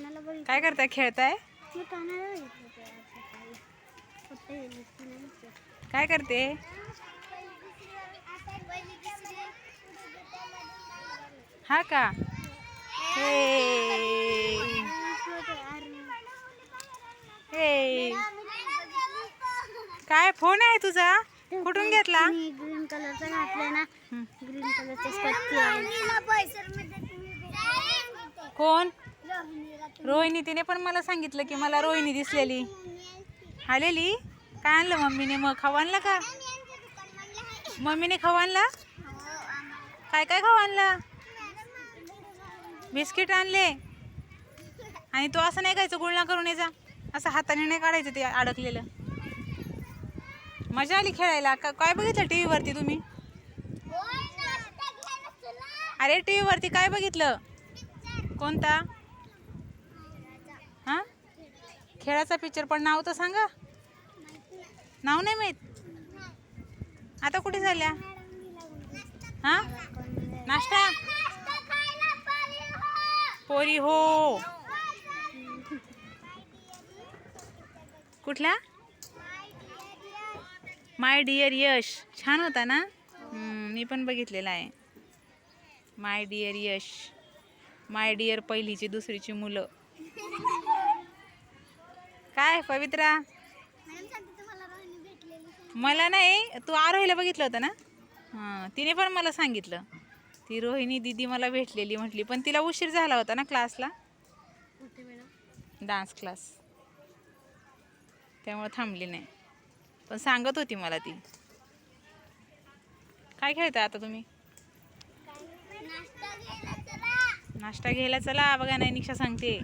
कानाला बघितलं. काय करताय? खेळताय? मी कानाला बघितलं ते आज सकाळी फक्त हे दिसली नाही दिसत. काय करते? हा का? हे. हे. काय फोन आहे तुझा? कुठून घेतला? मी ग्रीन कलरचा घातलाय ना. हं. ग्रीन कलरचा स्कर्ट कोण? रोहिणी तिने पण मला सांगितलं की मला रोहिणी दिसलेली. आलेली काय आणलं मम्मीने? मग खाऊ आणला का? मम्मीने खाऊ आणला? काय काय खाऊ आणला? बिस्किट आणले. आणि तो असं नाही खायचं गुळणा करून यायचा असं हाताने नाही काढायचं ते अडकलेलं. मजा आली खेळायला. का काय बघितलं टी व्हीवरती तुम्ही अरे टी व्हीवरती काय बघितलं? कोणता हा खेळाचा पिक्चर पण नाव तर सांगा. नाव नाही माहीत? आता कुठे झाल्या? हा? नाश्ता? पोरी हो. कुठला माय डिअर यश. छान होता ना? मी पण बघितलेला आहे. My dear Yash. My dear पहिलीची दुसरीची मुलं. काय पवित्रा? मला नाही तू आरोहीला बघितलं होतं ना? हां तिने पण मला सांगितलं. ती रोहिणी दिदी मला भेटलेली म्हटली पण तिला उशीर झाला होता ना क्लासला? Dance class. त्यामुळे थांबली नाही. पण सांगत होती मला ती. काय खेळता आता तुम्ही? नाश्ता घ्यायला चला. बघा नाही निक्षा सांगते.